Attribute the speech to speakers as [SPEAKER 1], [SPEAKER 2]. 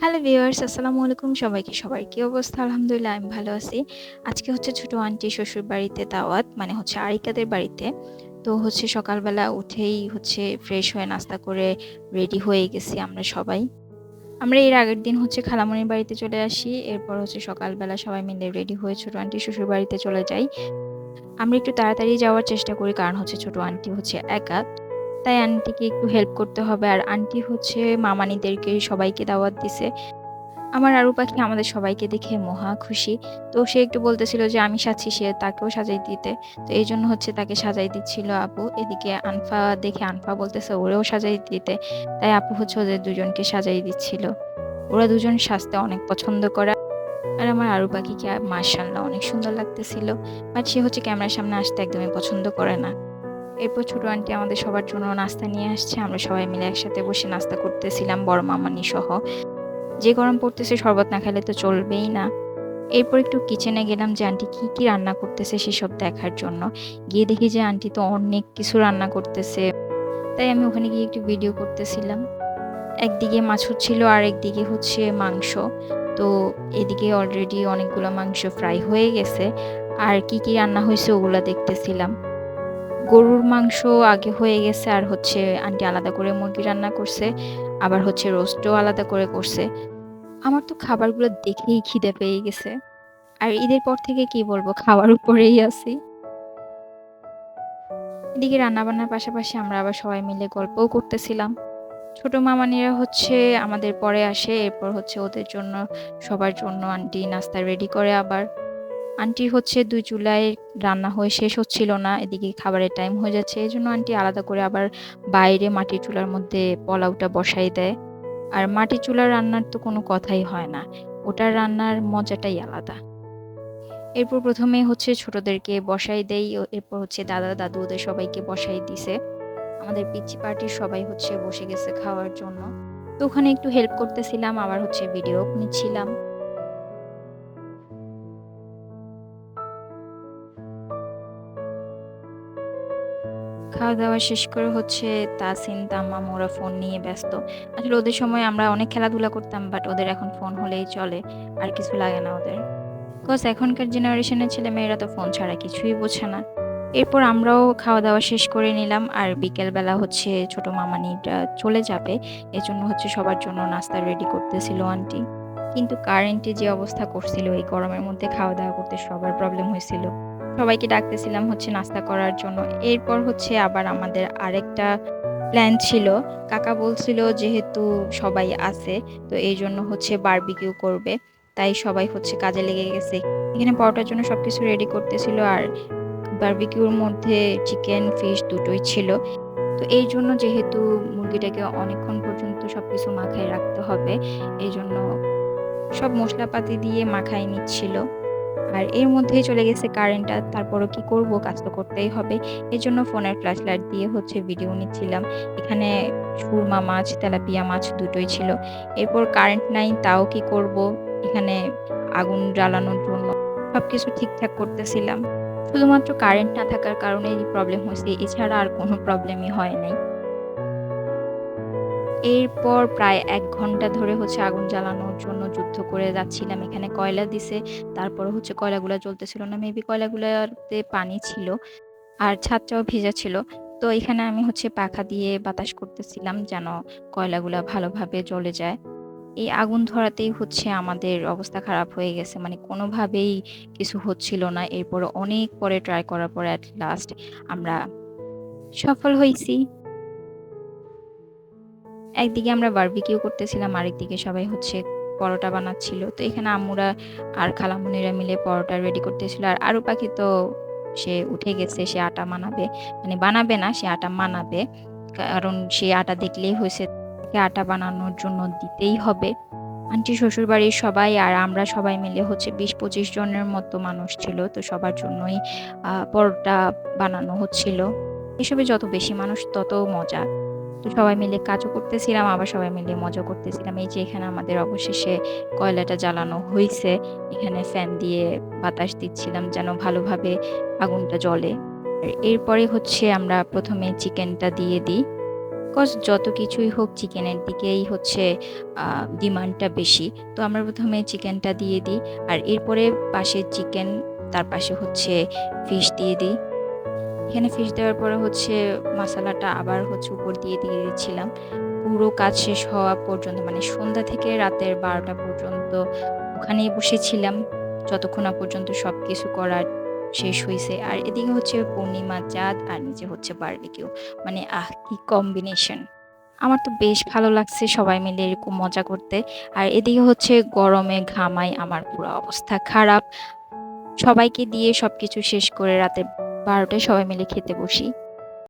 [SPEAKER 1] Hello viewers, আসসালামু আলাইকুম সবাইকে। সবার কি অবস্থা? আলহামদুলিল্লাহ, আমি ভালো আছি। আজকে হচ্ছে ছোট আন্টি শ্বশুর বাড়িতে দাওয়াত মানে হচ্ছে আরিকাদের বাড়িতে। তো হচ্ছে সকালবেলা উঠেই হচ্ছে ফ্রেশ হয়ে নাস্তা করে রেডি হয়ে গেছি আমরা সবাই। আমরা এর আগের দিন হচ্ছে খালামণির বাড়িতে চলে আসি। এরপর হচ্ছে সকালবেলা সবাই মিলে রেডি হয়ে ছোট আন্টি শ্বশুর বাড়িতে চলে যাই। আমরা একটু তাড়াতাড়ি যাওয়ার চেষ্টা করি, কারণ হচ্ছে ছোট আন্টি হচ্ছে একা। তাই আন্টিকে একটু হেল্প করতে হবে। আর আন্টি হচ্ছে মামানিদেরকে সবাইকে দাওয়াত দিছে। আমার আরু পাখি আমাদের সবাইকে দেখে মহা খুশি। তো সে একটু বলতেছিল যে, আমি সাজছি সে তাকেও সাজাই দিতে। তো এই জন্য হচ্ছে তাকে সাজাই দিচ্ছিল আপু। এদিকে আনফা দেখে আনফা বলতেছে, ওরেও সাজাই দিতে। তাই আপু হচ্ছে ওদের দুজনকে সাজাই দিচ্ছিল। ওরা দুজন সাজতে অনেক পছন্দ করে। আর আমার আরু পাখিকে মার্শাল্লাহ অনেক সুন্দর লাগতেছিল। বাট সে হচ্ছে ক্যামেরার সামনে আসতে একদমই পছন্দ করে না। এরপর ছোট আন্টি আমাদের সবার জন্য নাস্তা নিয়ে আসছে। আমরা সবাই মিলে একসাথে বসে নাস্তা করতেছিলাম, বড় মামানি সহ। যে গরম পড়তেছে শরবত না খেলে তো চলবেই না। এরপর একটু কিচেনে গেলাম যে আন্টি কী কী রান্না করতেছে সেসব দেখার জন্য। গিয়ে দেখি যে আন্টি তো অনেক কিছু রান্না করতেছে। তাই আমি ওখানে গিয়ে একটু ভিডিও করতেছিলাম। একদিকে মাছ হচ্ছিল আর একদিকে হচ্ছে মাংস। তো এদিকে অলরেডি অনেকগুলো মাংস ফ্রাই হয়ে গেছে। আর কি কি রান্না হয়েছে ওগুলো দেখতেছিলাম। গরুর মাংস আগে হয়ে গেছে আর হচ্ছে আন্টি আলাদা করে মুরগি রান্না করছে, আবার হচ্ছে রোস্টও আলাদা করে করছে। আমার তো খাবারগুলো দেখেই খিদে পেয়ে গেছে। আর ঈদের পর থেকে কি বলব, খাওয়ার উপরেই আছি। এদিকে রান্নাবান্নার পাশাপাশি আমরা আবার সবাই মিলে গল্পও করতেছিলাম। ছোট মামানিরা হচ্ছে আমাদের পরে আসে, এরপর হচ্ছে ওদের জন্য, সবার জন্য আন্টি নাস্তা রেডি করে আবার। আন্টির হচ্ছে দুই চুলায় রান্না হয়ে শেষ হচ্ছিল না, এদিকে খাবারের টাইম হয়ে যাচ্ছে এই জন্য আন্টি আলাদা করে আবার বাইরে মাটির চুলার মধ্যে পোলাওটা বসাই দেয়। আর মাটির চুলার রান্নার তো কোনো কথাই হয় না, ওটার রান্নার মজাটাই আলাদা। এরপর প্রথমে হচ্ছে ছোটদেরকে বসাই দেই এরপর হচ্ছে দাদা দাদু ওদের সবাইকে বসাই দিছে। আমাদের পিচি পার্টির সবাই হচ্ছে বসে গেছে খাওয়ার জন্য। তো ওখানে একটু হেল্প করতেছিলাম, আবার হচ্ছে ভিডিও নিচ্ছিলাম। খাওয়া দাওয়া শেষ করে হচ্ছে তাসিন, তাম্মাম ওরা ফোন নিয়ে ব্যস্ত। আসলে ওদের সময় আমরা অনেক খেলাধুলা করতাম বাট ওদের এখন ফোন হলেই চলে, আর কিছু লাগে না ওদের। বিকজ এখনকার জেনারেশনের ছেলে মেয়েরা তো ফোন ছাড়া কিছুই বোঝে না। এরপর আমরাও খাওয়া দাওয়া শেষ করে নিলাম, আর বিকেলবেলা হচ্ছে ছোট মামানিটা চলে যাবে। এজন্য হচ্ছে সবার জন্য নাস্তা রেডি করতেছিল আন্টি কিন্তু কারেন্টে যে অবস্থা করছিল, এই গরমের মধ্যে খাওয়া দাওয়া করতে সবার প্রবলেম হয়েছিল। সবাইকে ডাকতেছিলাম হচ্ছে নাস্তা করার জন্য। এরপর হচ্ছে আবার আমাদের আরেকটা প্ল্যান ছিল। কাকা বলছিল যেহেতু সবাই আছে, তো এই জন্য হচ্ছে বারবিকিউ করবে। তাই সবাই হচ্ছে কাজে লেগে গেছে। এখানে পরোটার জন্য সব কিছু রেডি করতেছিল আর বারবিকিউর মধ্যে চিকেন ফিশ দুটোই ছিল। তো এই জন্য যেহেতু মুরগিটাকে অনেকক্ষণ পর্যন্ত সব কিছু মাখায় রাখতে হবে, এই জন্য সব মশলাপাতি দিয়ে মাখায় নিচ্ছিল। আর এর মধ্যেই চলে গেছে কারেন্টটা তারপরও কি করব? কাজ তো করতেই হবে। এর জন্য ফোনের ফ্ল্যাশ লাইট দিয়ে হচ্ছে ভিডিও নিচ্ছিলাম। এখানে সুরমা মাছ, তেলাপিয়া মাছ দুটোই ছিল। এরপর কারেন্ট নাই, তাও কি করব? এখানে আগুন জ্বালানোর জন্য সব কিছু ঠিকঠাক করতেছিলাম। শুধুমাত্র কারেন্ট না থাকার কারণে প্রবলেম হয়েছে। এছাড়া আর কোনো প্রবলেমই হয় নাই। এরপর প্রায় এক ঘণ্টা ধরে হচ্ছে আগুন জ্বালানোর জন্য যুদ্ধ করে যাচ্ছিলাম। এখানে কয়লা দিছে তারপরে হচ্ছে কয়লাগুলো জ্বলতেছিল না। মেবি কয়লাগুলোতে পানি ছিল আর ছাদটাও ভেজা ছিল। তো এখানে আমি হচ্ছে পাখা দিয়ে বাতাস করতেছিলাম যেন কয়লাগুলো ভালোভাবে জ্বলে যায়। এই আগুন ধরাতেই হচ্ছে আমাদের অবস্থা খারাপ হয়ে গেছে। মানে কোনোভাবেই কিছু হচ্ছিল না। এরপর অনেক পরে ট্রাই করার পরে অ্যাট লাস্ট আমরা সফল হয়েছি। একদিকে আমরা বারবিকিউ করতেছিলাম, আরেকদিকে সবাই হচ্ছে পরোটা বানাচ্ছিল। তো এখানে আম্মুরা আর খালামুনিরা মিলে পরোটা রেডি করতেছিল আর আরু পাখি তো সে উঠে গেছে, সে আটা মানাবে। মানে বানাবে না, সে আটা মানাবে। কারণ সে আটা দেখলেই হয়েছে আটা বানানোর জন্য দিতেই হবে। আন্টি শ্বশুর বাড়ির সবাই আর আমরা সবাই মিলে হচ্ছে বিশ পঁচিশ জনের মতো মানুষ ছিল, তো সবার জন্যই পরোটা বানানো হচ্ছিল। এসবে যত বেশি মানুষ, তত মজা। তো সবাই মিলে কাজও করতেছিলাম, আবার সবাই মিলে মজা করতেছিলাম। এই যে এখানে আমাদের অবশেষে কয়লাটা জ্বালানো হয়েছে এখানে ফ্যান দিয়ে বাতাস দিচ্ছিলাম যেন ভালোভাবে আগুনটা জ্বলে। এরপরে হচ্ছে আমরা প্রথমে চিকেনটা দিয়ে দিই। কজ যত কিছুই হোক চিকেনের দিকেই হচ্ছে ডিমান্ডটা বেশি। তো আমরা প্রথমে চিকেনটা দিয়ে দিই। আর এরপরে পাশে চিকেন, তার পাশে হচ্ছে ফিশ দিয়ে দিই। এখানে ফিশ দেওয়ার পরে হচ্ছে মশলাটা আবার হচ্ছে উপর দিয়ে দিয়ে দিচ্ছিলাম। পুরো কাজ শেষ হওয়া পর্যন্ত মানে সন্ধ্যা থেকে রাতের বারোটা পর্যন্ত ওখানেই বসেছিলাম। যতক্ষণ না পর্যন্ত সব কিছু করার শেষ হয়েছে আর এদিকে হচ্ছে পূর্ণিমা চাঁদ আর নিচে হচ্ছে বারবিকিউ মানে আহ, কি কম্বিনেশন আমার তো বেশ ভালো লাগছে সবাই মিলে এরকম মজা করতে। আর এদিকে হচ্ছে গরমে ঘামাই আমার পুরো অবস্থা খারাপ। সবাইকে দিয়ে সব কিছু শেষ করে রাতে বারোটায় সবাই মিলে খেতে বসি।